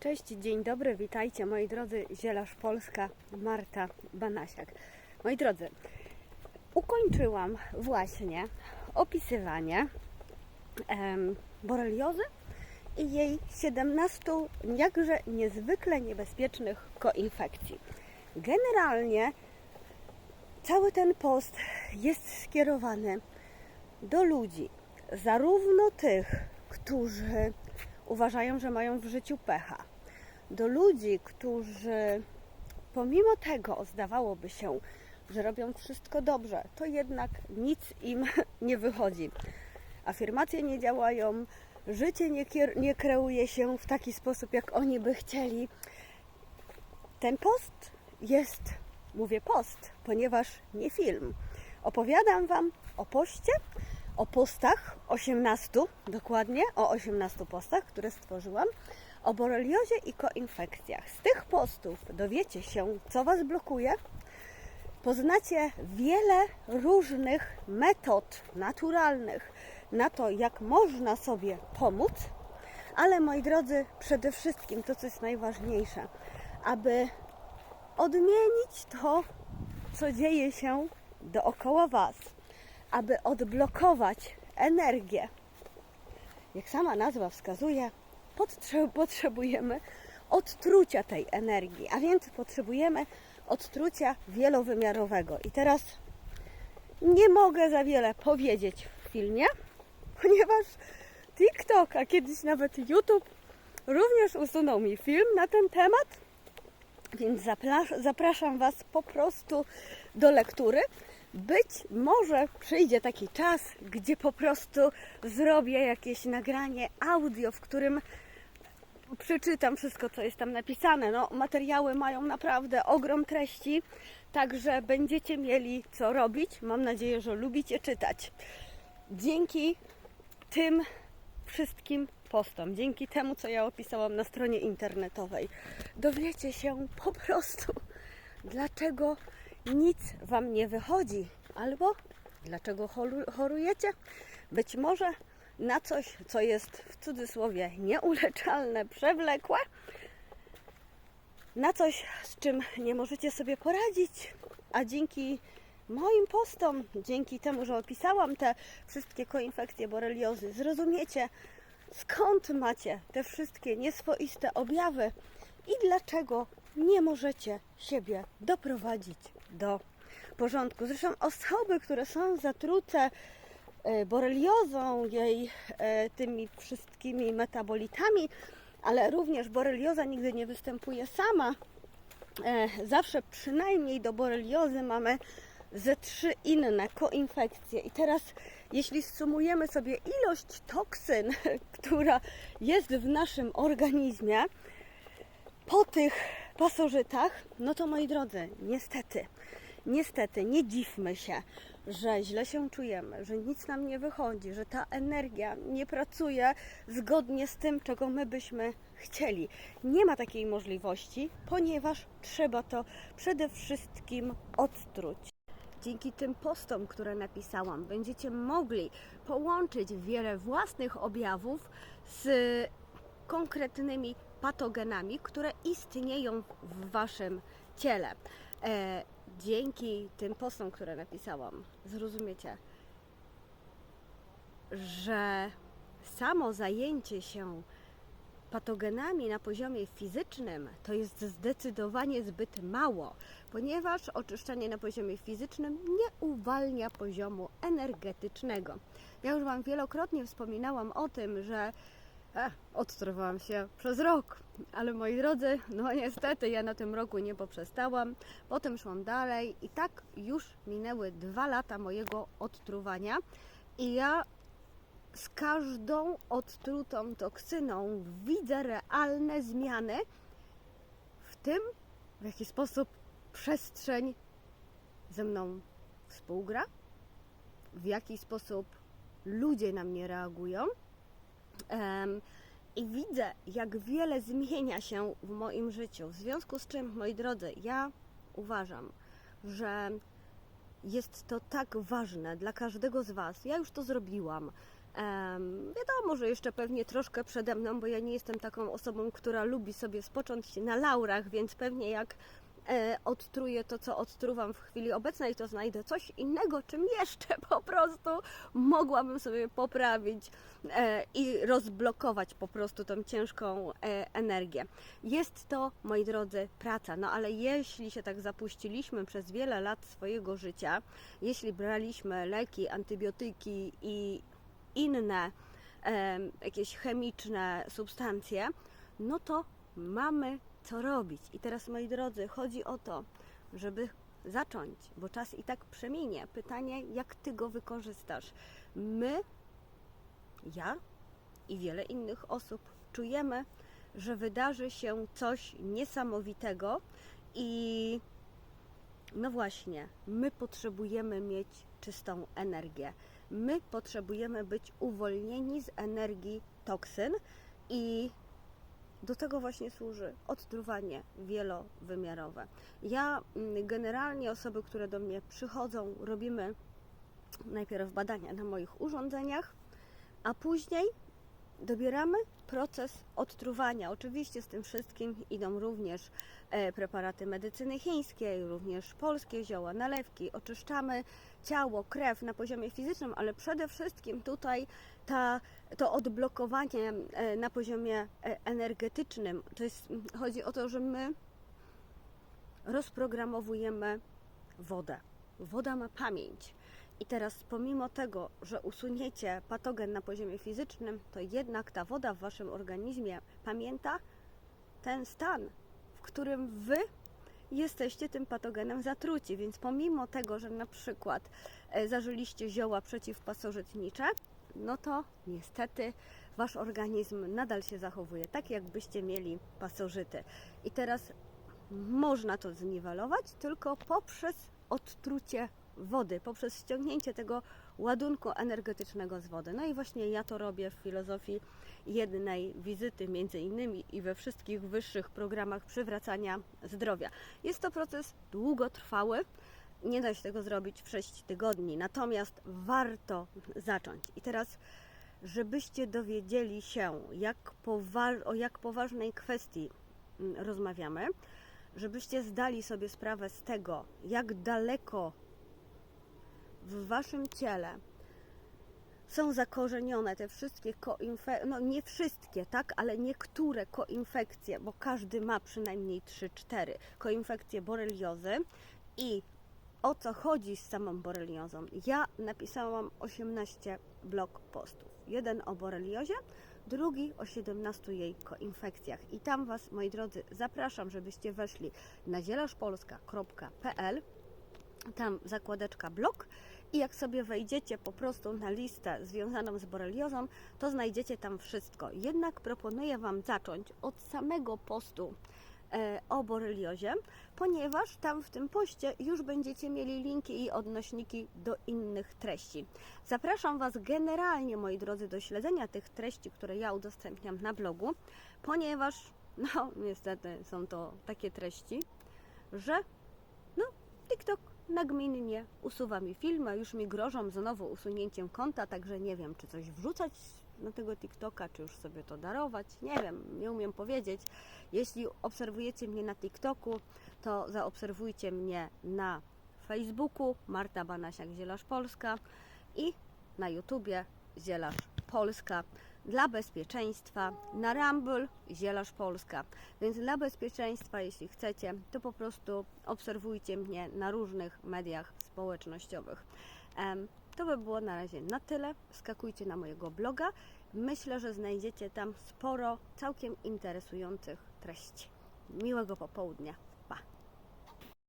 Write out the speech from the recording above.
Cześć, dzień dobry, witajcie moi drodzy, Zielarz Polska, Marta Banasiak. Moi drodzy, ukończyłam właśnie opisywanie em, boreliozy i jej 17 jakże niezwykle niebezpiecznych koinfekcji. Generalnie cały ten post jest skierowany do ludzi, zarówno tych, którzy uważają, że mają w życiu pecha, do ludzi, którzy pomimo tego zdawałoby się, że robią wszystko dobrze, to jednak nic im nie wychodzi. Afirmacje nie działają, życie nie, nie kreuje się w taki sposób, jak oni by chcieli. Ten post jest, mówię post, ponieważ nie film. Opowiadam Wam o poście, o postach, 18 dokładnie, o 18 postach, które stworzyłam, o boreliozie i koinfekcjach. Z tych postów dowiecie się, co Was blokuje, poznacie wiele różnych metod naturalnych na to, jak można sobie pomóc, ale moi drodzy, przede wszystkim to, co jest najważniejsze, aby odmienić to, co dzieje się dookoła Was, aby odblokować energię. Jak sama nazwa wskazuje, potrzebujemy odtrucia tej energii, a więc potrzebujemy odtrucia wielowymiarowego. I teraz nie mogę za wiele powiedzieć w filmie, ponieważ TikTok, a kiedyś nawet YouTube również usunął mi film na ten temat, więc zapraszam Was po prostu do lektury. Być może przyjdzie taki czas, gdzie po prostu zrobię jakieś nagranie audio, w którym przeczytam wszystko, co jest tam napisane. No, materiały mają naprawdę ogrom treści, także będziecie mieli co robić. Mam nadzieję, że lubicie czytać. Dzięki tym wszystkim postom, dzięki temu, co ja opisałam na stronie internetowej, dowiecie się po prostu, dlaczego nic Wam nie wychodzi, albo dlaczego choru- chorujecie. Być może na coś, co jest w cudzysłowie nieuleczalne, przewlekłe, na coś, z czym nie możecie sobie poradzić, a dzięki moim postom, dzięki temu, że opisałam te wszystkie koinfekcje boreliozy, zrozumiecie, skąd macie te wszystkie nieswoiste objawy i dlaczego nie możecie siebie doprowadzić do porządku. Zresztą osoby, które są zatrute boreliozą, jej e, tymi wszystkimi metabolitami, ale również borelioza nigdy nie występuje sama. E, Zawsze przynajmniej do boreliozy mamy ze trzy inne koinfekcje. I teraz, jeśli sumujemy sobie ilość toksyn, która jest w naszym organizmie, po tych pasożytach, no to moi drodzy, niestety, niestety, nie dziwmy się, że źle się czujemy, że nic nam nie wychodzi, że ta energia nie pracuje zgodnie z tym, czego my byśmy chcieli. Nie ma takiej możliwości, ponieważ trzeba to przede wszystkim odtruć. Dzięki tym postom, które napisałam, będziecie mogli połączyć wiele własnych objawów z konkretnymi patogenami, które istnieją w waszym ciele. E, dzięki tym postom, które napisałam, zrozumiecie, że samo zajęcie się patogenami na poziomie fizycznym to jest zdecydowanie zbyt mało, ponieważ oczyszczanie na poziomie fizycznym nie uwalnia poziomu energetycznego. Ja już Wam wielokrotnie wspominałam o tym, że e, odtruwałam się przez rok, ale moi drodzy, no niestety ja na tym roku nie poprzestałam. Potem szłam dalej i tak już minęły dwa lata mojego odtruwania i ja z każdą odtrutą toksyną widzę realne zmiany w tym, w jaki sposób przestrzeń ze mną współgra, w jaki sposób ludzie na mnie reagują. Em, I widzę, jak wiele zmienia się w moim życiu. W związku z czym, moi drodzy, ja uważam, że jest to tak ważne dla każdego z Was. Ja już to zrobiłam. Em, wiadomo, że jeszcze pewnie troszkę przede mną, bo ja nie jestem taką osobą, która lubi sobie spocząć na laurach, więc pewnie jak odtruję to, co odtruwam w chwili obecnej, to znajdę coś innego, czym jeszcze po prostu mogłabym sobie poprawić e, i rozblokować po prostu tą ciężką e, energię. Jest to, moi drodzy, praca, no ale jeśli się tak zapuściliśmy przez wiele lat swojego życia, jeśli braliśmy leki, antybiotyki i inne e, jakieś chemiczne substancje, no to mamy co robić. I teraz, moi drodzy, chodzi o to, żeby zacząć, bo czas i tak przeminie. Pytanie, jak ty go wykorzystasz? My, ja i wiele innych osób czujemy, że wydarzy się coś niesamowitego i no właśnie, my potrzebujemy mieć czystą energię. My potrzebujemy być uwolnieni z energii toksyn i do tego właśnie służy odtruwanie wielowymiarowe. Ja mm, generalnie osoby, które do mnie przychodzą, robimy najpierw badania na moich urządzeniach, a później dobieramy proces odtruwania. Oczywiście z tym wszystkim idą również e, preparaty medycyny chińskiej, również polskie zioła, nalewki. Oczyszczamy ciało, krew na poziomie fizycznym, ale przede wszystkim tutaj ta, to odblokowanie e, na poziomie e, energetycznym. To jest, chodzi o to, że my rozprogramowujemy wodę. Woda ma pamięć. I teraz, pomimo tego, że usuniecie patogen na poziomie fizycznym, to jednak ta woda w waszym organizmie pamięta ten stan, w którym wy jesteście tym patogenem zatruci. Więc pomimo tego, że na przykład e, zażyliście zioła przeciwpasożytnicze, no to niestety wasz organizm nadal się zachowuje tak, jakbyście mieli pasożyty. I teraz można to zniwelować tylko poprzez odtrucie wody, poprzez ściągnięcie tego ładunku energetycznego z wody. No i właśnie ja to robię w filozofii jednej wizyty, między innymi i we wszystkich wyższych programach przywracania zdrowia. Jest to proces długotrwały. Nie da się tego zrobić w 6 tygodni, natomiast warto zacząć. I teraz, żebyście dowiedzieli się, jak o jak poważnej kwestii mm, rozmawiamy, żebyście zdali sobie sprawę z tego, jak daleko w waszym ciele są zakorzenione te wszystkie koinfekcje, no nie wszystkie, tak, ale niektóre koinfekcje, bo każdy ma przynajmniej 3-4 koinfekcje boreliozy i o co chodzi z samą boreliozą. Ja napisałam 18 blog postów. Jeden o boreliozie, drugi o 17 jej koinfekcjach. I tam Was, moi drodzy, zapraszam, żebyście weszli na zielaszpolska.pl tam zakładeczka blog i jak sobie wejdziecie po prostu na listę związaną z boreliozą, to znajdziecie tam wszystko. Jednak proponuję Wam zacząć od samego postu e, o boreliozie, ponieważ tam w tym poście już będziecie mieli linki i odnośniki do innych treści. Zapraszam Was generalnie, moi drodzy, do śledzenia tych treści, które ja udostępniam na blogu, ponieważ, no, niestety są to takie treści, że no, TikTok nagminnie usuwa mi filmy, już mi grożą znowu usunięciem konta, także nie wiem, czy coś wrzucać na tego TikToka, czy już sobie to darować, nie wiem, nie umiem powiedzieć. Jeśli obserwujecie mnie na TikToku, to zaobserwujcie mnie na Facebooku Marta Banasiak Zielarz Polska i na YouTubie Zielarz Polska dla bezpieczeństwa na Rumble Zielarz Polska. Więc dla bezpieczeństwa, jeśli chcecie, to po prostu obserwujcie mnie na różnych mediach społecznościowych. To by było na razie na tyle. Skakujcie na mojego bloga. Myślę, że znajdziecie tam sporo całkiem interesujących treści. Miłego popołudnia.